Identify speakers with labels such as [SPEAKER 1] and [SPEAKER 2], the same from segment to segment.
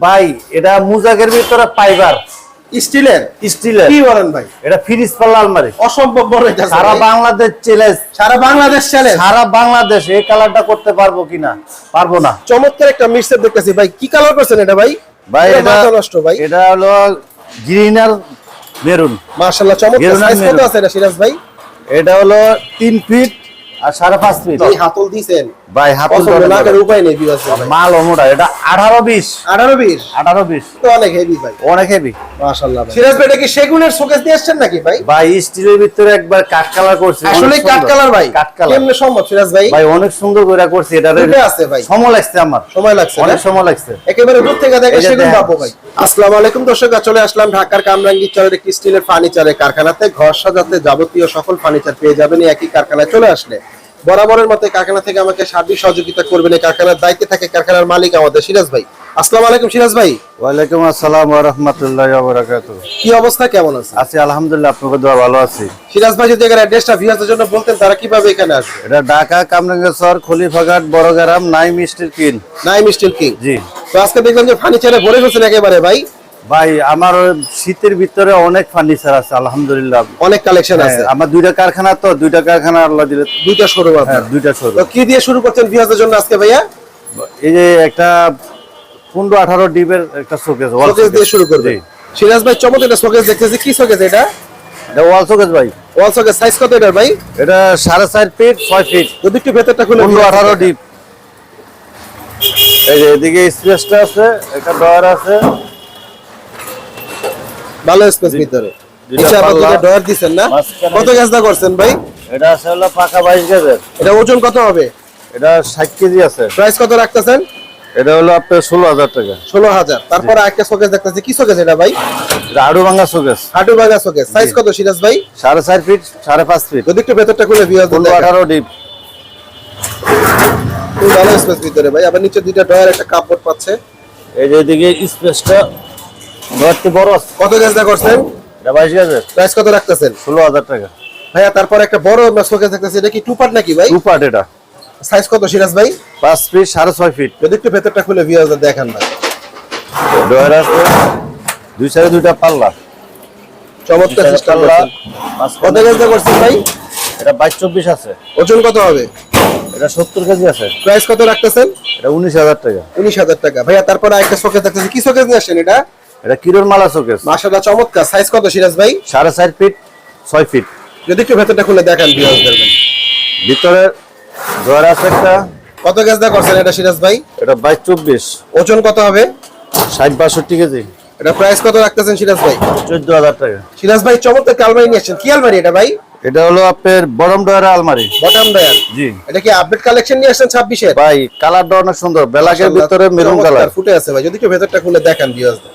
[SPEAKER 1] ভাই- এটা মুজাকের ভিতরে ফাইবার
[SPEAKER 2] স্টিলের?
[SPEAKER 1] স্টিলের।
[SPEAKER 2] কি বলেন ভাই?
[SPEAKER 1] এটা ফ্রিজ পাল্লা আলমারি।
[SPEAKER 2] অসম্ভব বড় এটা
[SPEAKER 1] সারা বাংলাদেশ চ্যালেঞ্জ
[SPEAKER 2] সারা বাংলাদেশ চ্যালেঞ্জ
[SPEAKER 1] সারা বাংলাদেশ এই কালারটা করতে পারব কিনা? পারব না।
[SPEAKER 2] চমৎকার একটা মিক্সার দেখতেছি। ভাই কি কালার করছেন এটা ভাই?
[SPEAKER 1] ভাই
[SPEAKER 2] এটা নষ্ট ভাই।
[SPEAKER 1] এটা হলো গ্রিন আর মেরুন
[SPEAKER 2] মাশাআল্লাহ চমৎকার। সাইজ কত আছে এটা সিরাজ ভাই?
[SPEAKER 1] এটা হলো তিন ফিট আর সাড়ে পাঁচ ফিট
[SPEAKER 2] হাতল দিছেন।
[SPEAKER 1] ভাই হাত
[SPEAKER 2] না উপায় নেই বিবাস
[SPEAKER 1] মাল এটা আঠারো বিশ।
[SPEAKER 2] 18 20
[SPEAKER 1] আঠারো বিশ।
[SPEAKER 2] তো অনেক হেভি ভাই।
[SPEAKER 1] অনেক হেভি
[SPEAKER 2] মাশাআল্লাহ ভাই। সিরাজ ভাই এটা কি সেগুনের শোকেস দিয়ে আসছেন নাকি ভাই?
[SPEAKER 1] ভাই স্টিলের ভিতরে একবার কাঠ কালার করছে
[SPEAKER 2] আসলে কাট কালার ভাই।
[SPEAKER 1] কাঠ কালার।
[SPEAKER 2] কেমনে সম্ভব সিরাজ ভাই?
[SPEAKER 1] ভাই অনেক সুন্দর করে করছে এটা
[SPEAKER 2] আছে ভাই।
[SPEAKER 1] সময় লাগছে আমার।
[SPEAKER 2] সময় লাগছে
[SPEAKER 1] অনেক সময় লাগছে।
[SPEAKER 2] একেবারে দূর থেকে দেখে সেগুন পাবো ভাই। আসসালামু আলাইকুম দর্শক চলে আসলাম ঢাকার কামরাঙ্গীর চরের একটি স্টিলের ফার্নিচারের কারখানাতে। ঘর সাজাতে যাবতীয় সকল ফার্নিচার পেয়ে যাবেন একই কারখানায় চলে আসলে। বরাবরের মতো কারখানা থেকে আমাকে সার্বিক সহযোগিতা করবেন এই কারখানার দায়িত্বে থাকে কারখানার মালিক আমাদের। সিরাজ ভাই আসসালামু আলাইকুম সিরাজ ভাই।
[SPEAKER 1] ওয়ালাইকুম আসসালাম ওয়া রাহমাতুল্লাহি ওয়া বারাকাতুহু।
[SPEAKER 2] কি অবস্থা কেমন আছে
[SPEAKER 1] আছি আলহামদুলিল্লাহ আপনাকে দোয়া ভালো আছি।
[SPEAKER 2] সিরাজ ভাই যদি এখানে অ্যাড্রেসটা ভিউয়ারদের জন্য বলতেন তারা কীভাবে এখানে আসবে?
[SPEAKER 1] এটা ঢাকা কামরাঙ্গেশ্বর খলিফাঘাট বড়গ্রাম নাই মিষ্টির কিন
[SPEAKER 2] নাইম স্টিল কিং।
[SPEAKER 1] জি।
[SPEAKER 2] তো আজকে দেখলাম যে ফার্নিচারে ভরে গেছেন একেবারে ভাই।
[SPEAKER 1] ভাই আমার শীতের ভিতরে অনেক ফার্নিচার আছে আলহামদুলিল্লাহ।
[SPEAKER 2] অনেক কালেকশন আছে।
[SPEAKER 1] হ্যাঁ, আমার দুইটা কারখানা তো দুইটা কারখানা আল্লাহ দিলে
[SPEAKER 2] দুইটা আছে।
[SPEAKER 1] হ্যাঁ দুইটা শুরু
[SPEAKER 2] তো কি দিয়ে শুরু করছেন ভিউয়ারদের জন্য আজকে ভাইয়া?
[SPEAKER 1] এই যে একটা পনেরো আঠারো ডিবের একটা শোকেস
[SPEAKER 2] শোকেস দিয়ে শুরু করবে। সিরাজ ভাই চমৎকার একটা শোকেস দেখতেছি। কি শোকেস এটা?
[SPEAKER 1] এটা ওয়াল শোকেস ভাই।
[SPEAKER 2] ওয়াল শোকেস সাইজ কত এটার ভাই?
[SPEAKER 1] এটা সাড়ে চার ফিট ছয় ফিট
[SPEAKER 2] যদি একটু ভেতরটা খুলে
[SPEAKER 1] পনেরো আঠারো ডিপ এই যে এদিকে স্পেসটা আছে একটা ডয়ার আছে।
[SPEAKER 2] ভালো স্পেস ভিতরে। ডয়ার দিছেন না? কত গ্যাসটা করছেন ভাই?
[SPEAKER 1] এটা আছে হলো পাকা বাইশ গেজের।
[SPEAKER 2] এটা ওজন কত হবে?
[SPEAKER 1] এটা ষাট কেজি আছে।
[SPEAKER 2] প্রাইস কত রাখতেছেন?
[SPEAKER 1] এটা হলো আপনার ষোলো হাজার টাকা।
[SPEAKER 2] ষোলো হাজার। তারপরে একটা শোকেস দেখতেছি। কি শোকেস এটা ভাই?
[SPEAKER 1] আড়ু ভাঙা শোকেস
[SPEAKER 2] হাঁটু ভাঙা শোকেস সাইজ কত সিরাজ ভাই?
[SPEAKER 1] সাড়ে চার ফিট সাড়ে পাঁচ ফিট
[SPEAKER 2] যদি একটু ভেতরটা খুলে
[SPEAKER 1] পনেরো আঠারো ডিপ
[SPEAKER 2] খুব ভালো স্পেস ভিতরে ভাই। আবার নিচে দুইটা ডয়ার একটা কাপড় পাচ্ছে।
[SPEAKER 1] এই যে এদিকে স্পেসটা বড়
[SPEAKER 2] কত গ্যাসটা করছেন?
[SPEAKER 1] বাইশ গেজের
[SPEAKER 2] প্রাইস কত রাখতেছেন?
[SPEAKER 1] ষোলো হাজার টাকা।
[SPEAKER 2] ভাইয়া তারপর একটা বড় শোকেস দেখতেছি। এটা কি টু পার্ট নাকি ভাই?
[SPEAKER 1] টু পার্ট এটা।
[SPEAKER 2] সাইজ কত সিরাজ ভাই?
[SPEAKER 1] পাঁচ ফিট সাড়ে ছয় ফিট
[SPEAKER 2] যদি একটু ভেতরটা খুলে ভিউয়ার দেখান ভাই।
[SPEAKER 1] ডয়ার আছে দুই সাইডে দুইটা পাল্লা।
[SPEAKER 2] চমৎকার সিস্টেম কত গ্যাসটা করছেন ভাই?
[SPEAKER 1] এটা বাইশ চব্বিশ আছে।
[SPEAKER 2] ওজন কত হবে?
[SPEAKER 1] এটা সত্তর কেজি আছে।
[SPEAKER 2] প্রাইস কত রাখতেছেন?
[SPEAKER 1] এটা উনিশ হাজার টাকা।
[SPEAKER 2] উনিশ হাজার টাকা। ভাইয়া তারপরে একটা শোকেস দেখতেছি। কি শোকেস নিয়ে আসেন এটা?
[SPEAKER 1] এটা কিরোর মালা শোকেস।
[SPEAKER 2] মাশাআল্লাহ চমৎকার। সাইজ কত সিরাজ ভাই?
[SPEAKER 1] সাড়ে চার ফিট ছয় ফিট।
[SPEAKER 2] যদি একটু ভেতরটা খুলে দেখান ভিউয়ারদের
[SPEAKER 1] ভিতরে ডয়ার আছে একটা।
[SPEAKER 2] কত গ্যাস দা করছেন এটা সিরাজ ভাই?
[SPEAKER 1] এটা বাইশ চব্বিশ।
[SPEAKER 2] ওজন কত হবে?
[SPEAKER 1] ষাট বাষট্টি কেজি।
[SPEAKER 2] এটা প্রাইস কত রাখতেছেন সিরাজ ভাই?
[SPEAKER 1] চোদ্দ হাজার টাকা।
[SPEAKER 2] সিরাজ ভাই চমৎকার আলমারি নিয়ে আসছেন। কি আলমারি এটা ভাই?
[SPEAKER 1] এটা হলো আপনার বরম ডয়ার আলমারি।
[SPEAKER 2] Bottom drawer.
[SPEAKER 1] জি।
[SPEAKER 2] এটা কি আপডেট কালেকশন নিয়ে আসছেন ছাব্বিশের?
[SPEAKER 1] ভাই কালারটা অনেক সুন্দর। ব্ল্যাকের ভিতরে মেরুন কালার।
[SPEAKER 2] ফুটে আছে ভাই। যদি একটু ভেতরটা খুলে দেখান ভিউয়ারদের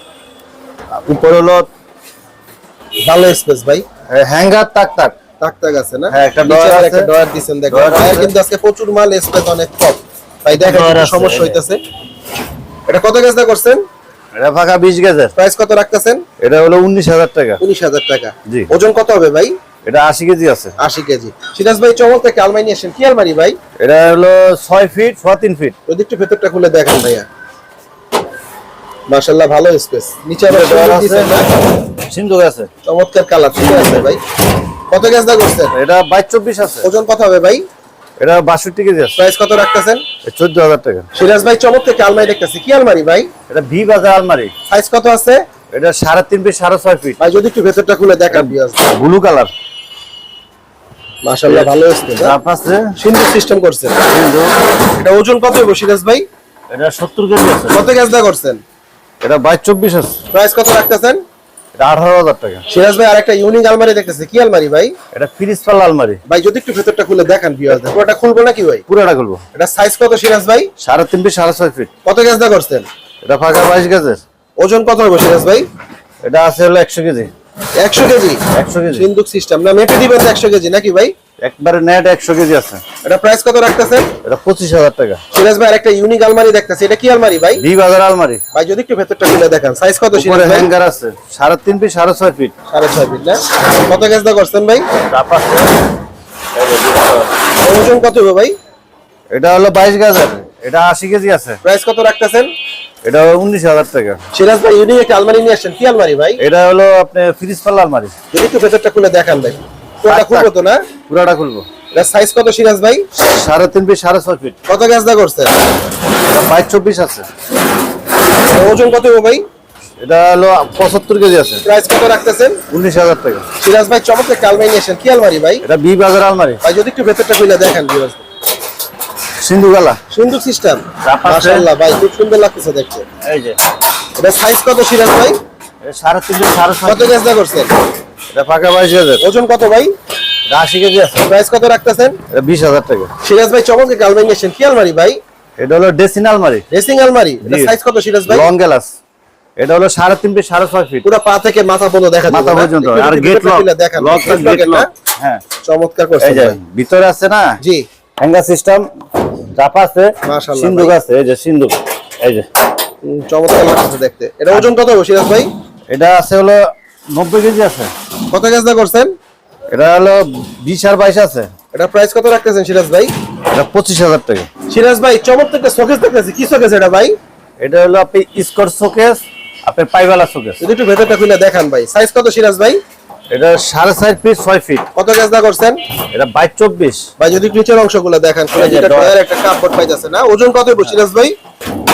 [SPEAKER 1] উপরে হলো
[SPEAKER 2] ভালো স্পেস ভাই।
[SPEAKER 1] হ্যাঙ্গার তাক তাক।
[SPEAKER 2] তাক তাক আছে না?
[SPEAKER 1] হ্যাঁ, একটা ডয়ার।
[SPEAKER 2] একটা ডয়ার দিছেন দেখো
[SPEAKER 1] ডয়ার
[SPEAKER 2] কিন্তু আজকে প্রচুর মাল স্পেস অনেক কম। ভাই দেখেন সমস্যা হইতাছে। এটা কত করছেন?
[SPEAKER 1] এটা ফাঁকা বিশ গেজের
[SPEAKER 2] প্রাইস কত রাখতেছেন?
[SPEAKER 1] এটা হলো উনিশ হাজার টাকা।
[SPEAKER 2] উনিশ হাজার টাকা।
[SPEAKER 1] জি।
[SPEAKER 2] ওজন কত হবে ভাই?
[SPEAKER 1] এটা আশি কেজি আছে।
[SPEAKER 2] আশি কেজি। সিরাজ ভাই চমৎকার একটা আলমারি আসেন। কি আলমারি ভাই?
[SPEAKER 1] এটা হলো ছয় ফিট ছ তিন ফিট
[SPEAKER 2] যদি একটু ভেতরটা খুলে দেখেন ভাইয়া। মাশাআল্লাহ ভালো স্পেস নিচে আবার
[SPEAKER 1] ডয়ার আছে। সিন্ধুক আছে।
[SPEAKER 2] চমৎকার কালার ঠিক আছে ভাই। কত গ্যাস দা করছেন?
[SPEAKER 1] এটা বাইশ চব্বিশ আছে।
[SPEAKER 2] ওজন কত হবে ভাই?
[SPEAKER 1] এটা বাষট্টি কেজি আছে।
[SPEAKER 2] প্রাইস কত রাখতেছেন?
[SPEAKER 1] চোদ্দ হাজার টাকা।
[SPEAKER 2] সিরাজ ভাই চমৎকার আলমারি দেখতেছি? কি আলমারি ভাই?
[SPEAKER 1] এটা ভি বাজার আলমারি।
[SPEAKER 2] সাইজ কত আছে?
[SPEAKER 1] এটা সাড়ে তিন ফিট সাড়ে ছয় ফিট।
[SPEAKER 2] ভাই যদি একটু ভেতরটা খুলে দেখান বিয়াস
[SPEAKER 1] ব্লু কালার।
[SPEAKER 2] মাশাআল্লাহ ভালো স্পেস
[SPEAKER 1] চাপ আছে।
[SPEAKER 2] সুন্দর সিস্টেম করছেন।
[SPEAKER 1] সিন্ধু
[SPEAKER 2] এটা ওজন কত হবে সিরাজ ভাই?
[SPEAKER 1] এটা সত্তর কেজি আছে।
[SPEAKER 2] কত গ্যাস দা করছেন?
[SPEAKER 1] এটা বাইশ চব্বিশ আছে।
[SPEAKER 2] প্রাইস কত রাখতেছেন?
[SPEAKER 1] এটা আঠারো হাজার টাকা।
[SPEAKER 2] সিরাজ ভাই আরেকটা ইউনিক আলমারি দেখতেছি। কি আলমারি ভাই?
[SPEAKER 1] এটা ফ্রিজ পাল্লা আলমারি।
[SPEAKER 2] ভাই যদি একটু ভেতরটা খুলে দেখান বিয়াস পুরোটা খুলবো নাকি ভাই?
[SPEAKER 1] পুরোটা করব
[SPEAKER 2] এটা সাইজ কত সিরাজ ভাই?
[SPEAKER 1] সাড়ে তিন ফিট সাড়ে ছয় ফিট।
[SPEAKER 2] কত গ্যাস করছেন?
[SPEAKER 1] এটা ফাঁকা বাইশ গেজের
[SPEAKER 2] ওজন কত হবে সিরাজ ভাই?
[SPEAKER 1] এটা আছে হলো একশো কেজি।
[SPEAKER 2] একশো কেজি?
[SPEAKER 1] একশো কেজি।
[SPEAKER 2] সিন্ধুক সিস্টেম না মেপে দিবেন একশো কেজি নাকি ভাই?
[SPEAKER 1] একবারে নেট একশো কেজি আছে।
[SPEAKER 2] এটা প্রাইস কত রাখতেছেন
[SPEAKER 1] এটা পঁচিশ হাজার টাকা।
[SPEAKER 2] সিরাজ ভাই আরেকটা ইউনিক আলমারি দেখতেছি। এটা কি আলমারি ভাই?
[SPEAKER 1] ভি বাজার আলমারি।
[SPEAKER 2] ভাই যদি একটু ভেতরটা খুলে দেখান। সাইজ কত সিরাজ ভাই?
[SPEAKER 1] হ্যাঙ্গার আছে। সাড়ে তিন ফিট সাড়ে ছয় ফিট
[SPEAKER 2] সাড়ে ছয় ফিট না? কত গ্যাস দা করছেন ভাই?
[SPEAKER 1] চাপ আছে।
[SPEAKER 2] ওজন কত হবে ভাই?
[SPEAKER 1] এটা হলো বাইশ গাজার। এটা আশি কেজি আছে।
[SPEAKER 2] প্রাইস কত রাখতেছেন?
[SPEAKER 1] এটা উনিশ হাজার টাকা।
[SPEAKER 2] সিরাজ ভাই ইউনিক একটা আলমারি নিয়ে আসছেন। কি আলমারি ভাই?
[SPEAKER 1] এটা হলো আপনি ফ্রিজ পাল্লা আলমারি।
[SPEAKER 2] যদি একটু ভেতরটা খুলে দেখান ভাই। পুরোটা খুলবো তো না?
[SPEAKER 1] পুরাটা খুলবো।
[SPEAKER 2] এটা সাইজ কত সিরাজ ভাই?
[SPEAKER 1] সাড়ে তিন ফিট সাড়ে ছয় ফিট
[SPEAKER 2] কত গাছদা করছে?
[SPEAKER 1] এটা বাইশ চব্বিশ আছে।
[SPEAKER 2] ওজন কত হবে ভাই?
[SPEAKER 1] এটা হলো পঁচাত্তর কেজি আছে।
[SPEAKER 2] প্রাইস কত রাখতেছেন?
[SPEAKER 1] উনিশ হাজার টাকা।
[SPEAKER 2] সিরাজ ভাই চমৎকার আলমারি কি আলমারি ভাই?
[SPEAKER 1] এটা বি বাজার আলমারি।
[SPEAKER 2] ভাই যদি একটু ভেতরটা খুলে দেখান viewers দের।
[SPEAKER 1] সিন্ধুগালা
[SPEAKER 2] সুন্দর সিস্টেম মাশাআল্লাহ ভাই খুব সুন্দর লাগতেছে দেখতে।
[SPEAKER 1] এই যে।
[SPEAKER 2] এটা সাইজ কত সিরাজ ভাই?
[SPEAKER 1] সাড়ে তিন ফিট সাড়ে
[SPEAKER 2] কত গাছদা করছেন?
[SPEAKER 1] এটা ফাঁকা বাইশ হাজার
[SPEAKER 2] ওজন কত ভাই?
[SPEAKER 1] আশি কেজি আছে।
[SPEAKER 2] প্রাইস কত রাখতেছেন?
[SPEAKER 1] এটা বিশ হাজার টাকা।
[SPEAKER 2] সিরাজ ভাই একটা আলমারি নিয়ে কি আলমারি ভাই?
[SPEAKER 1] এটা হলো ডেসিন আলমারি।
[SPEAKER 2] ড্রেসিং আলমারি। এটা সাইজ কত সিরাজ ভাই?
[SPEAKER 1] লং গ্লাস এটা হলো সাড়ে তিন ফিট সাড়ে ছয় ফিট।
[SPEAKER 2] পুরো পা থেকে মাথা পর্যন্ত দেখা
[SPEAKER 1] মাথা পর্যন্ত। আর gate lock lock gate lock হ্যাঁ।
[SPEAKER 2] চমৎকার ভাই।
[SPEAKER 1] ভিতরে আছে না?
[SPEAKER 2] জি।
[SPEAKER 1] হ্যাঙ্গার সিস্টেম চাপা আছে।
[SPEAKER 2] মাশাআল্লাহ
[SPEAKER 1] সিন্ধুক আছে। এই যে সিন্ধুক এই যে।
[SPEAKER 2] চমৎকার লাগতেছে দেখতে। এটা ওজন কত সিরাজ ভাই?
[SPEAKER 1] এটা আছে হলো নব্বই কেজি আছে।
[SPEAKER 2] কত গাছদা করছেন?
[SPEAKER 1] এটা হলো বিশ আর বাইশ আছে।
[SPEAKER 2] এটা প্রাইস কত রাখতেছেন সিরাজ ভাই?
[SPEAKER 1] এটা পঁচিশ হাজার টাকা।
[SPEAKER 2] সিরাজ ভাই চমৎকার একটা শোকেস দেখতেছি। কি শোকেস এটা ভাই?
[SPEAKER 1] এটা হলো আপনি স্কট শোকেস আপনার পাইবালা শোকেস
[SPEAKER 2] যদি একটু ভেতরটা খুলে দেখান ভাই। সাইজ কত সিরাজ ভাই?
[SPEAKER 1] এটা সাড়ে চার ফিট ছয় ফিট
[SPEAKER 2] কত গাছদা করছেন?
[SPEAKER 1] এটা বাইশ চব্বিশ।
[SPEAKER 2] ভাই যদি নিচের অংশগুলো দেখান একটা কাপড় পাইতেছে না ওজন কত সিরাজ ভাই?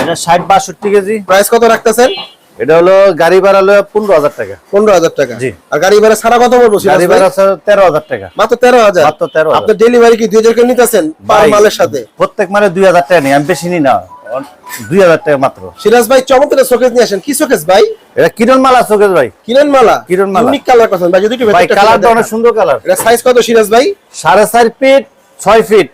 [SPEAKER 1] এটা ষাট বাষট্টি কেজি।
[SPEAKER 2] প্রাইস কত রাখতেছেন?
[SPEAKER 1] এটা হলো গাড়ি ভাড়া হলো পনেরো হাজার টাকা।
[SPEAKER 2] পনেরো হাজার টাকা।
[SPEAKER 1] জি।
[SPEAKER 2] আর গাড়ি ভাড়া সারা কত বলব
[SPEAKER 1] গাড়ি ভাড়া তেরো হাজার টাকা।
[SPEAKER 2] মাত্র তেরো হাজার?
[SPEAKER 1] মাত্র 13,000
[SPEAKER 2] আপনার ডেলিভারি কি দুই হাজার করে নিতেছেন? পার মালের সাথে?
[SPEAKER 1] প্রত্যেক মানে দুই হাজার টাকা নেই আমি বেশি নিই না। দুই হাজার টাকা মাত্র।
[SPEAKER 2] সিরাজ ভাই চমৎকার শোকেস নিয়ে আসেন। কি শোকেস ভাই?
[SPEAKER 1] এটা কিরণ মালা শোকেস ভাই।
[SPEAKER 2] কিনেন মালা?
[SPEAKER 1] কিরণ মালা।
[SPEAKER 2] ইউনিক কালার কথা। ভাই যদি একটু
[SPEAKER 1] ভাই কালারটা অনেক সুন্দর কালার
[SPEAKER 2] এটা সাইজ কত সিরাজ ভাই?
[SPEAKER 1] সাড়ে চার ফিট ছয় ফিট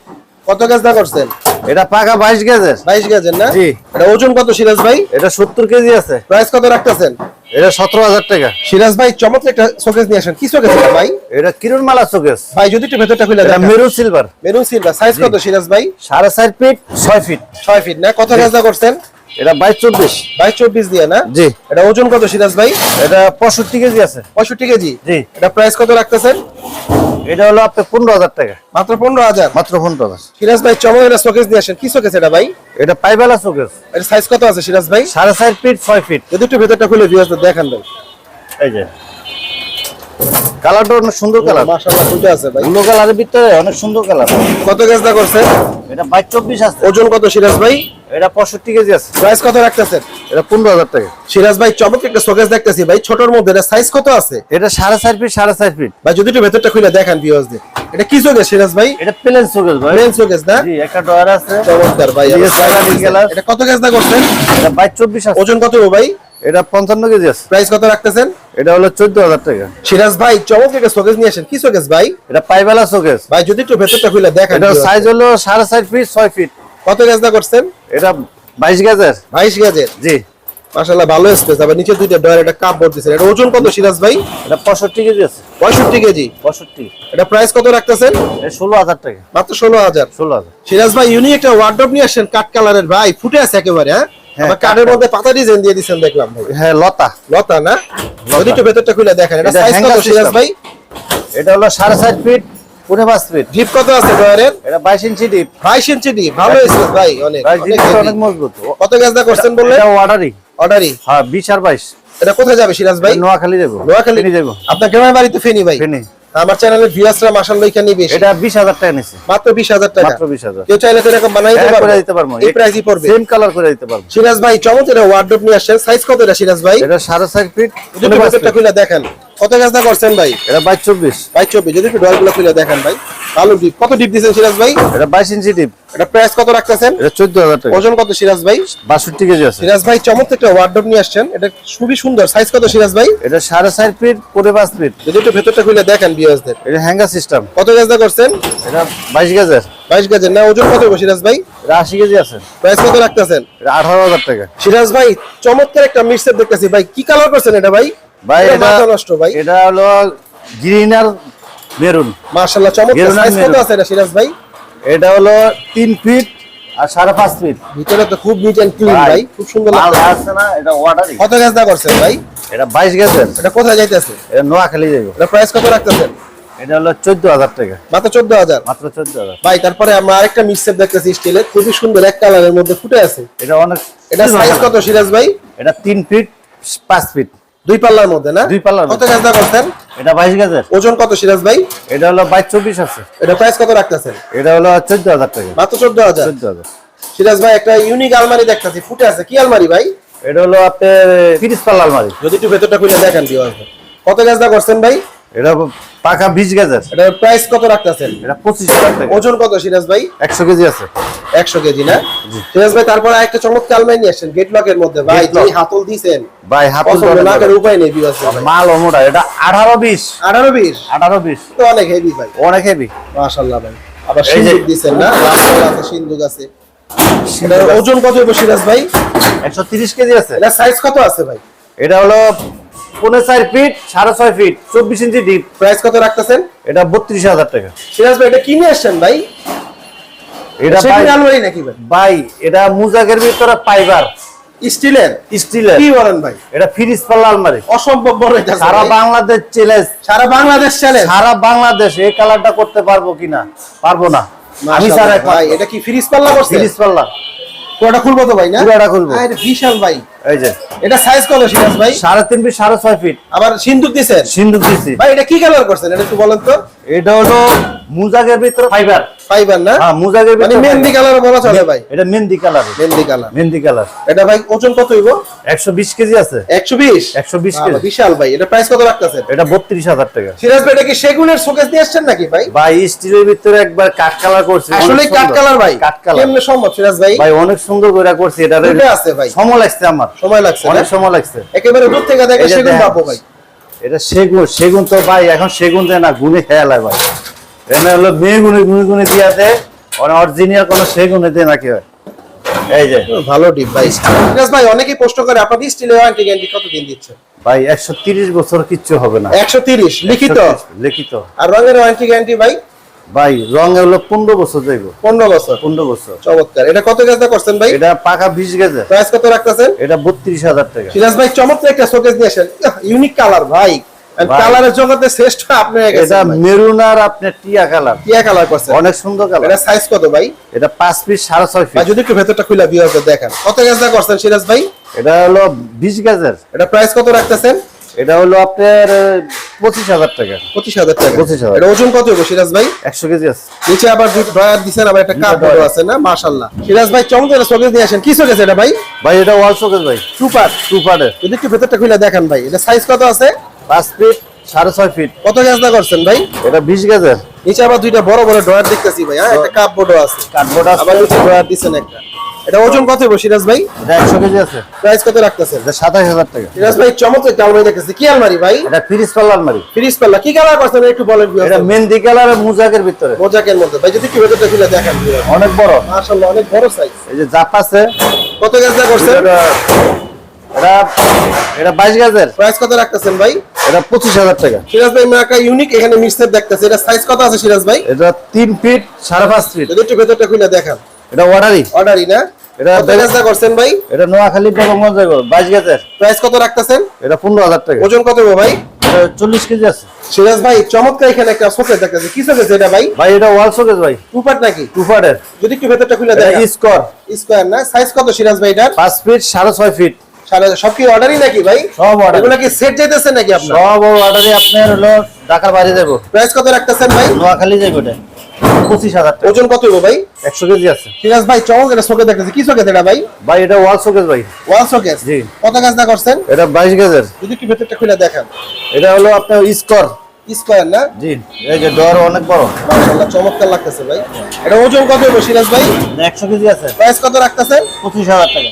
[SPEAKER 2] কত দা করছেন?
[SPEAKER 1] এটা পাকা বাইশ গেজের
[SPEAKER 2] বাইশ গাছের না?
[SPEAKER 1] জি।
[SPEAKER 2] এটা ওজন কত সিরাজ ভাই?
[SPEAKER 1] এটা সত্তর কেজি আছে।
[SPEAKER 2] প্রাইস কত রাখতেছেন?
[SPEAKER 1] এটা সতেরো হাজার টাকা।
[SPEAKER 2] সিরাজ ভাই চমৎকার একটা শোকেস নিয়ে আসেন। কি শোকেস এটা ভাই?
[SPEAKER 1] এটা কিরণ মালা শোকেস
[SPEAKER 2] ভাই যদি একটু ভেতরটা খুলে দেখান।
[SPEAKER 1] Maroon silver
[SPEAKER 2] maroon silver size কত সিরাজ ভাই?
[SPEAKER 1] সাড়ে চার ফিট ছয় ফিট
[SPEAKER 2] ছয় ফিট না? কত দা করছেন?
[SPEAKER 1] এটা বাইশ চব্বিশ।
[SPEAKER 2] বাইশ চব্বিশ দিয়ে না?
[SPEAKER 1] জি।
[SPEAKER 2] এটা ওজন কত সিরাজ ভাই?
[SPEAKER 1] এটা পঁয়ষট্টি কেজি আছে।
[SPEAKER 2] পঁয়ষট্টি কেজি?
[SPEAKER 1] জি।
[SPEAKER 2] এটা প্রাইস কত রাখতেছেন?
[SPEAKER 1] এটা হলো আপনার পনেরো হাজার টাকা।
[SPEAKER 2] মাত্র পনেরো হাজার?
[SPEAKER 1] মাত্র পনেরো হাজার।
[SPEAKER 2] সিরাজ ভাই চমৎকার একটা শোকেস নিয়ে আসেন। কি শোকেস এটা ভাই?
[SPEAKER 1] এটা পাইবালা শোকেস।
[SPEAKER 2] এটা সাইজ কত আছে সিরাজ ভাই?
[SPEAKER 1] সাড়ে চার ফিট ছয় ফিট
[SPEAKER 2] যদি একটু ভেতরটা খুলে ভিউয়ার্সদের দেখান ভাই।
[SPEAKER 1] এই যে। কালারটা অনেক সুন্দর কালার।
[SPEAKER 2] মাশাআল্লাহ দুটো আছে ভাই।
[SPEAKER 1] ব্লু কালারের ভিতরে অনেক সুন্দর কালার।
[SPEAKER 2] কত গাছ দা করছেন
[SPEAKER 1] এটা বাইশ চব্বিশ আছে।
[SPEAKER 2] ওজন কত সিরাজ ভাই?
[SPEAKER 1] এটা পঁয়ষট্টি কেজি আছে।
[SPEAKER 2] প্রাইস কত রাখতেছেন
[SPEAKER 1] এটা পনেরো হাজার টাকা।
[SPEAKER 2] সিরাজ ভাই একটা শোকেস দেখতেছি। ভাই ছোটর মধ্যে এটা সাইজ কত আছে?
[SPEAKER 1] এটা সাড়ে চার ফিট সাড়ে চার ফিট
[SPEAKER 2] ভাই যদি একটু ভেতরটা খুলে দেখান ভিউয়ার্সদের এটা কি শোকেস সিরাজ ভাই?
[SPEAKER 1] এটা প্লেন শোকেস ভাই।
[SPEAKER 2] শোকেস না?
[SPEAKER 1] জি একটা ডয়ার আছে।
[SPEAKER 2] চমৎকার ভাই
[SPEAKER 1] জি,
[SPEAKER 2] আবার
[SPEAKER 1] সাদা নীল কালার।
[SPEAKER 2] এটা কত গাছ করছেন?
[SPEAKER 1] এটা
[SPEAKER 2] ওজন কত ভাই?
[SPEAKER 1] এটা পঞ্চান্ন কেজি আছে।
[SPEAKER 2] প্রাইস কত রাখতেছেন?
[SPEAKER 1] এটা হলো চোদ্দ হাজার টাকা।
[SPEAKER 2] সিরাজ ভাই চমৎকার একটা শোকেস নিয়ে আসেন। কি শোকেস ভাই?
[SPEAKER 1] এটা পাইবেলা শোকেস
[SPEAKER 2] ভাই যদি একটু ভেতরটা খুলে দেখান
[SPEAKER 1] এটা সাইজ হলো সাড়ে চার ফিট ছয় ফিট
[SPEAKER 2] কত গাছ দা করছেন?
[SPEAKER 1] এটা বাইশ গেজের।
[SPEAKER 2] বাইশ গাছের
[SPEAKER 1] জি।
[SPEAKER 2] মাশাআল্লাহ ভালো স্পেস আবার নিচে দুইটা ডয়ার একটা কাপ বোর্ড দিছেন। এটা ওজন কত সিরাজ ভাই?
[SPEAKER 1] এটা পঁয়ষট্টি কেজি আছে।
[SPEAKER 2] পঁয়ষট্টি কেজি?
[SPEAKER 1] পঁয়ষট্টি।
[SPEAKER 2] এটা প্রাইস কত রাখতেছেন?
[SPEAKER 1] এটা ষোলো হাজার টাকা।
[SPEAKER 2] মাত্র ষোলো হাজার।
[SPEAKER 1] ষোলো হাজার।
[SPEAKER 2] সিরাজ ভাই ইউনিক একটা ওয়ার্ডরোব নিয়ে আসছেন কাট কালারের ভাই ফুটে আছে একেবারে হ্যাঁ?
[SPEAKER 1] হ্যাঁ,
[SPEAKER 2] আবার কাঠের মধ্যে পাতা ডিজাইন দিয়ে দিছেন দেখলাম ভাই।
[SPEAKER 1] হ্যাঁ লতা।
[SPEAKER 2] লতা না? যদি একটু ভেতরটা খুলে দেখেন এটা
[SPEAKER 1] এটা
[SPEAKER 2] সাইজ কত সিরাজ ভাই?
[SPEAKER 1] এটা হলো সাড়ে চার ফিট পনেরো পাঁচ ফিট
[SPEAKER 2] ডিপ কত আছে ডয়ারের
[SPEAKER 1] এটা বাইশ ইঞ্চি ডিপ
[SPEAKER 2] বাইশ ইঞ্চি ডিপ ভালো স্পেস ভাই অনেক অনেক
[SPEAKER 1] জিনিসটা
[SPEAKER 2] heavy।
[SPEAKER 1] অনেক মজবুত।
[SPEAKER 2] কত গাছ দা করছেন বললেন?
[SPEAKER 1] এটা অর্ডারই
[SPEAKER 2] অর্ডারই
[SPEAKER 1] হ্যাঁ বিশ আর বাইশ।
[SPEAKER 2] এটা কোথায় যাবে সিরাজ ভাই?
[SPEAKER 1] নোয়াখালী যাব।
[SPEAKER 2] নোয়াখালী।
[SPEAKER 1] ফেনী যাব।
[SPEAKER 2] আপনার গ্রামের বাড়িতে ফেনি ভাই?
[SPEAKER 1] ফেনী।
[SPEAKER 2] আমার চ্যানেলের ভিউয়ার্সরা মাশাআল্লাহ এখানে বেশি
[SPEAKER 1] এটা বিশ হাজার টাকা
[SPEAKER 2] মাত্র বিশ হাজার টাকা।
[SPEAKER 1] মাত্র বিশ হাজার।
[SPEAKER 2] কেউ চাইলে তো এরকম বানাই দিতে পারবে।
[SPEAKER 1] দিতে পারব।
[SPEAKER 2] এই প্রাইসই পড়বে।
[SPEAKER 1] সেম কালার করে দিতে পারব।
[SPEAKER 2] সিরাজ ভাই চমৎকার ওয়ার্ডরোব নিয়ে আসছেন। সাইজ কত এটা সিরাজ ভাই?
[SPEAKER 1] এটা ফিট
[SPEAKER 2] দেখেন। কত গাছ দা করছেন ভাই?
[SPEAKER 1] এটা বাইশ চব্বিশ।
[SPEAKER 2] বাইশ চব্বিশ। যদি একটু ডয়ারগুলো খুলে দেখেন ভাই। ভালো ডিপ। কত ডিপ দিয়েছেন সিরাজ ভাই?
[SPEAKER 1] এটা বাইশ ইঞ্চি ডিপ।
[SPEAKER 2] এটা প্রাইস কত রাখতেছেন?
[SPEAKER 1] এটা চোদ্দ হাজার টাকা।
[SPEAKER 2] ওজন কত সিরাজ ভাই?
[SPEAKER 1] বাষট্টি কেজি আছে।
[SPEAKER 2] সিরাজ ভাই চমৎকার একটা ওয়ার্ডরোব নিয়ে আসছেন। এটা খুবই সুন্দর। সাইজ কত সিরাজ ভাই?
[SPEAKER 1] এটা সাড়ে চার ফিট পনেরো পাঁচ ফিট।
[SPEAKER 2] যদি একটু ভেতরটা খুলে দেখেন বিয়াসদের
[SPEAKER 1] এটা হ্যাঙ্গার সিস্টেম
[SPEAKER 2] কত গাছ দা করছেন?
[SPEAKER 1] এটা বাইশ গেজের।
[SPEAKER 2] বাইশ গাছের না ওজন কত সিরাজ ভাই?
[SPEAKER 1] এটা আশি কেজি আছে।
[SPEAKER 2] প্রাইস কত রাখতেছেন?
[SPEAKER 1] এটা আঠারো হাজার টাকা।
[SPEAKER 2] সিরাজ ভাই চমৎকার একটা মিক্সার দেখতেছি। ভাই কি কালার করছেন এটা ভাই?
[SPEAKER 1] ভাই
[SPEAKER 2] এটা নষ্ট ভাই।
[SPEAKER 1] এটা হলো গ্রিন আর মেরুন।
[SPEAKER 2] মাশাআল্লাহ চমৎকার সাইজ কত আছে এটা সিরাজ ভাই?
[SPEAKER 1] এটা হলো তিন ফিট আর সাড়ে পাঁচ ফিট।
[SPEAKER 2] ভিতরে তো খুব নিট এন্ড ক্লিন ভাই খুব সুন্দর লাগছে।
[SPEAKER 1] আসছে না এটা
[SPEAKER 2] কত গাছ দা করছেন ভাই?
[SPEAKER 1] এটা বাইশ গেজের
[SPEAKER 2] এটা কোথায় যাইতেছে?
[SPEAKER 1] এটা নোয়াখালী যাইব।
[SPEAKER 2] এটা প্রাইস কত রাখতেছেন?
[SPEAKER 1] এটা হলো চোদ্দ হাজার টাকা।
[SPEAKER 2] মাত্র চোদ্দ হাজার?
[SPEAKER 1] মাত্র চোদ্দ হাজার।
[SPEAKER 2] ভাই তারপরে আমরা আরেকটা দেখতেছি স্টিলের খুবই সুন্দর এক কালারের মধ্যে ফুটে আছে।
[SPEAKER 1] এটা অনেক
[SPEAKER 2] এটা সাইজ কত সিরাজ ভাই?
[SPEAKER 1] এটা তিন ফিট পাঁচ ফিট।
[SPEAKER 2] দুই পাল্লার মধ্যে না?
[SPEAKER 1] দুই পাল্লার
[SPEAKER 2] কত
[SPEAKER 1] মধ্যে।
[SPEAKER 2] করতেন করছেন?
[SPEAKER 1] এটা বাইশ গাজের
[SPEAKER 2] ওজন কত সিরাজ ভাই
[SPEAKER 1] এটা হলো বাইশ চব্বিশ আছে।
[SPEAKER 2] এটা প্রাইস কত রাখতেছেন?
[SPEAKER 1] এটা হলো চোদ্দ হাজার টাকা।
[SPEAKER 2] মাত্র চোদ্দ হাজার?
[SPEAKER 1] চোদ্দ হাজার।
[SPEAKER 2] সিরাজ ভাই একটা ইউনিক আলমারি দেখতেছি। ফুটে আছে। কি আলমারি ভাই?
[SPEAKER 1] এটা হলো আপনার তিরিশ পাল্লা আলমারি।
[SPEAKER 2] যদি একটু ভেতরটা খুলে দেখেন কত গাছদা করছেন ভাই?
[SPEAKER 1] এটা পাকা বিশ গাজের।
[SPEAKER 2] এটা প্রাইস কত রাখতেছেন?
[SPEAKER 1] এটা পঁচিশ টাকা।
[SPEAKER 2] ওজন কত সিরাজ ভাই?
[SPEAKER 1] একশো কেজি আছে।
[SPEAKER 2] একশো কেজি না? সিরাজ ভাই তারপরে একটা চমৎকার আলমারি নিয়ে আসছেন গেট লকের মধ্যে। ভাই
[SPEAKER 1] Gate
[SPEAKER 2] হাতল দিছেন
[SPEAKER 1] ভাই হাত
[SPEAKER 2] পছন্দ না উপায় নেই
[SPEAKER 1] মাল অমোটা এটা আঠারো বিশ।
[SPEAKER 2] আঠারো বিশ?
[SPEAKER 1] আঠারো বিশ।
[SPEAKER 2] তো অনেক হেভি ভাই।
[SPEAKER 1] অনেক হেভি
[SPEAKER 2] মাশাআল্লাহ ভাই। আবার সিন্দুক দিছেন না? কালার আছে সিন্দুক আছে। ওজন কত হবে সিরাজ ভাই?
[SPEAKER 1] একশো তিরিশ কেজি আছে।
[SPEAKER 2] এটা সাইজ কত আছে ভাই?
[SPEAKER 1] এটা হলো পনেরো চার ফিট সাড়ে ছয় ফিট চব্বিশ ইঞ্চি ডিপ
[SPEAKER 2] প্রাইস কত রাখতেছেন?
[SPEAKER 1] এটা বত্রিশ হাজার টাকা।
[SPEAKER 2] সিরাজ ভাই এটা কিনে আসছেন ভাই?
[SPEAKER 1] এটা
[SPEAKER 2] আলমারি নাকি ভাই?
[SPEAKER 1] ভাই এটা মুজাকের ভিতরে পাইবার
[SPEAKER 2] স্টিলের?
[SPEAKER 1] স্টিলের।
[SPEAKER 2] কি বলেন ভাই?
[SPEAKER 1] এটা ফ্রিজ পাল্লা আলমারি।
[SPEAKER 2] অসম্ভব বড় এটা
[SPEAKER 1] সারা বাংলাদেশ চ্যালেঞ্জ
[SPEAKER 2] সারা বাংলাদেশ চ্যালেঞ্জ
[SPEAKER 1] সারা বাংলাদেশ এই কালারটা করতে পারব কিনা পারব না। আমি স্যার
[SPEAKER 2] ভাই এটা কি ফ্রিজ পাল্লা করছে?
[SPEAKER 1] ফ্রিজ পাল্লা।
[SPEAKER 2] পুরোটা খুলবো তো ভাই না?
[SPEAKER 1] পুরোটা খুলবো।
[SPEAKER 2] বিশাল ভাই।
[SPEAKER 1] এই যে।
[SPEAKER 2] এটা সাইজ কত সিরাজ ভাই?
[SPEAKER 1] সাড়ে তিন ফিট
[SPEAKER 2] আবার সিন্দুক দিছেন?
[SPEAKER 1] দিচ্ছি
[SPEAKER 2] ভাই এটা কি কালার করছেন? এটা একটু বলেন তো।
[SPEAKER 1] এটা হলো ভিতরে ফাইবার
[SPEAKER 2] ফাইবার না?
[SPEAKER 1] হ্যাঁ মুজাকের
[SPEAKER 2] মানে মেহেন্দি কালার বলা চলে ভাই।
[SPEAKER 1] এটা mehndi colour
[SPEAKER 2] mehndi colour
[SPEAKER 1] mehndi colour
[SPEAKER 2] এটা ভাই ওজন কত হইব?
[SPEAKER 1] একশো বিশ কেজি আছে।
[SPEAKER 2] একশো বিশ?
[SPEAKER 1] 120 কেজি।
[SPEAKER 2] বিশাল ভাই। এটা প্রাইস কত রাখতেছেন
[SPEAKER 1] এটা বত্রিশ হাজার টাকা।
[SPEAKER 2] সিরাজ ভাই এটা কি সেগুনের শোকেস দিয়ে আসছেন নাকি ভাই?
[SPEAKER 1] ভাই স্টিলের ভিতরে একবার কাঠ কালার করছে।
[SPEAKER 2] আসলে কাট কালার ভাই।
[SPEAKER 1] কাঠ কালার
[SPEAKER 2] কেমনে সম্ভব সিরাজ ভাই?
[SPEAKER 1] ভাই অনেক সুন্দর করে করছে। এটা
[SPEAKER 2] আছে ভাই।
[SPEAKER 1] সময় লাগছে আমার।
[SPEAKER 2] সময় লাগছে
[SPEAKER 1] অনেক সময় লাগছে।
[SPEAKER 2] একেবারে দূর থেকে দেখে সেগুন। পাবো ভাই।
[SPEAKER 1] এটা সেগুন সেগুন তো ভাই এখন সেগুন দেয় না গুনে খেয়াল হয় ভাই। এখানে হলো মেয়ে গুনে গুনে গুনে দিয়াতে অরিজিনাল কোনো সেগুনে দেয় না কি হয়। এই যে।
[SPEAKER 2] ভালো ডিপ ভাই। ভাই অনেকেই প্রশ্ন করে আপনাদের স্টিলের ওয়ারেন্টি গ্যারান্টি কত দিন দিচ্ছে
[SPEAKER 1] ভাই একশো তিরিশ বছর কিচ্ছু হবে না।
[SPEAKER 2] একশো তিরিশ লিখিত?
[SPEAKER 1] লিখিত।
[SPEAKER 2] আর রঙের ওয়ারেন্টি গ্যারান্টি ভাই?
[SPEAKER 1] ভাই রং হলো পনেরো বছর যাইব।
[SPEAKER 2] পনেরো বছর?
[SPEAKER 1] পনেরো বছর।
[SPEAKER 2] চমৎকার। এটা কত গাছটা করছেন ভাই?
[SPEAKER 1] এটা পাকা বিশ গেছে
[SPEAKER 2] প্রাইস কত রাখতেছেন?
[SPEAKER 1] এটা বত্রিশ হাজার টাকা।
[SPEAKER 2] সিরাজ ভাই চমৎকার একটা শোকেস নিয়ে আসেন। ইউনিক কালার ভাই। কালারের জগতে শ্রেষ্ঠ আপনি
[SPEAKER 1] এটা মেরুন আর আপনার টিয়া কালার
[SPEAKER 2] টিয়া কালার করছেন।
[SPEAKER 1] অনেক সুন্দর কালার
[SPEAKER 2] এটা সাইজ কত ভাই?
[SPEAKER 1] এটা পাঁচ পিস সাড়ে ছয়
[SPEAKER 2] ভাই যদি একটু ভেতরটা খুলে বিয়ারকে দেখেন। কত গাছটা করছেন সিরাজ ভাই?
[SPEAKER 1] এটা হলো বিশ গাজের
[SPEAKER 2] এটা প্রাইস কত রাখতেছেন?
[SPEAKER 1] এটা হলো আপনার পঁচিশ হাজার টাকা।
[SPEAKER 2] পঁচিশ হাজার টাকা।
[SPEAKER 1] 25,000
[SPEAKER 2] এটা ওজন কত হবে সিরাজ ভাই?
[SPEAKER 1] একশো কেজি আছে।
[SPEAKER 2] নিচে আবার ড্রয়ার দিছেন আবার একটা কাপ
[SPEAKER 1] drawer।
[SPEAKER 2] আছে না? মাশাআল্লাহ। সিরাজ ভাই চমৎকার শোকেস দিয়ে আসেন। কি শোকেস এটা ভাই?
[SPEAKER 1] ভাই এটা ওয়াল শোকেস ভাই।
[SPEAKER 2] টু পার্ট
[SPEAKER 1] টু পার্টের
[SPEAKER 2] যদি একটু ভেতরটা খুলে দেখেন ভাই। এটা সাইজ কত আছে?
[SPEAKER 1] পাঁচ ফিট সাড়ে ছয় ফিট।
[SPEAKER 2] কত গাছটা করছেন ভাই?
[SPEAKER 1] এটা বিশ গাজের
[SPEAKER 2] নিচে আবার দুইটা বড় বড় ড্রয়ার দেখতেছি ভাই হ্যাঁ একটা কাপ বোর্ডও আছে।
[SPEAKER 1] কার্ডবোর্ড
[SPEAKER 2] আবার
[SPEAKER 1] আছে
[SPEAKER 2] নিচে ড্রয়ার দিছেন একটা। এটা ওজন কত হবে সিরাজ ভাই?
[SPEAKER 1] এটা একশো কেজি আছে।
[SPEAKER 2] প্রাইস কত রাখতেছেন?
[SPEAKER 1] এটা সাতাশ হাজার টাকা।
[SPEAKER 2] সিরাজ ভাই চমৎকার আলমারি দেখতেছি। কি আলমারি ভাই?
[SPEAKER 1] এটা ফ্রিজ পাল্লা আলমারি।
[SPEAKER 2] ফ্রিজ পাল্লা। কি কালার করছেন একটু বলেন
[SPEAKER 1] এটা মেহেন্দি কালার মুজাকের ভিতরে।
[SPEAKER 2] মোজাকের মধ্যে। ভাই যদি একটু ভেতরটা খুলে দেখেন
[SPEAKER 1] অনেক বড়।
[SPEAKER 2] মাশাআল্লাহ অনেক বড় সাইজ
[SPEAKER 1] এই যে জাপ আছে।
[SPEAKER 2] কত গাছটা করছেন?
[SPEAKER 1] এটা এটা এটা বাইশ গাজের।
[SPEAKER 2] প্রাইস কত রাখতেছেন ভাই?
[SPEAKER 1] এটা পঁচিশ হাজার টাকা।
[SPEAKER 2] সিরাজ ভাই একটা ইউনিক এখানে মিক্সার দেখতেছি। এটা সাইজ কত আছে সিরাজ ভাই?
[SPEAKER 1] এটা তিন ফিট সাড়ে পাঁচ ফিট
[SPEAKER 2] যদি একটু ভেতরটা খুলে দেখান।
[SPEAKER 1] এটা অর্ডারই
[SPEAKER 2] অর্ডারই না?
[SPEAKER 1] এটা
[SPEAKER 2] কত করছেন ভাই?
[SPEAKER 1] এটা নোয়াখালী নবমগঞ্জ বাইশ গাজের।
[SPEAKER 2] প্রাইস কত রাখতেছেন?
[SPEAKER 1] এটা পনেরো হাজার টাকা।
[SPEAKER 2] ওজন কত হবে ভাই?
[SPEAKER 1] এটা চল্লিশ কেজি আছে।
[SPEAKER 2] সিরাজ ভাই চমৎকার এখানে একটা শোকেস দেখতেছি। কি শোকেস এটা ভাই?
[SPEAKER 1] ভাই এটা ওয়াল শোকেস ভাই।
[SPEAKER 2] টু পার্ট নাকি?
[SPEAKER 1] টু পার্টের
[SPEAKER 2] যদি একটু ভেতরটা খুলে
[SPEAKER 1] এটা
[SPEAKER 2] দেখেন
[SPEAKER 1] স্কোর
[SPEAKER 2] স্কোয়ার না? সাইজ কত সিরাজ ভাই এটার?
[SPEAKER 1] পাঁচ ফিট সাড়ে ছয় ফিট
[SPEAKER 2] সারা সব কি অর্ডারই নাকি ভাই?
[SPEAKER 1] সব order।
[SPEAKER 2] এগুলো কি সেট যাইতেছে নাকি আপনার?
[SPEAKER 1] সব অর্ডারে আপনার হলো ঢাকার বাইরে যাব।
[SPEAKER 2] প্রাইস কত রাখতেছেন ভাই?
[SPEAKER 1] নোয়াখালী যাব এটা। পঁচিশ হাজার
[SPEAKER 2] ওজন কত হবে ভাই?
[SPEAKER 1] একশো কেজি আছে।
[SPEAKER 2] সিরাজ ভাই চমক এটা শোকে দেখতেছি। কি শোকেস এটা ভাই?
[SPEAKER 1] ভাই এটা ওয়াল শোকেস ভাই।
[SPEAKER 2] ওয়াল শোকেস
[SPEAKER 1] জি।
[SPEAKER 2] কত গাছটা করছেন?
[SPEAKER 1] এটা বাইশ গাজের।
[SPEAKER 2] যদি কি ভেতরটা খুলে দেখেন।
[SPEAKER 1] এটা হলো আপনার স্কোর
[SPEAKER 2] স্কোয়ার না?
[SPEAKER 1] জি এই যে ডর অনেক বড়।
[SPEAKER 2] মাশাআল্লাহ চমৎকার লাগতেছে ভাই। এটা ওজন কত হবে সিরাজ ভাই?
[SPEAKER 1] একশো কেজি আছে।
[SPEAKER 2] প্রাইস কত রাখতেছেন?
[SPEAKER 1] পঁচিশ হাজার টাকা।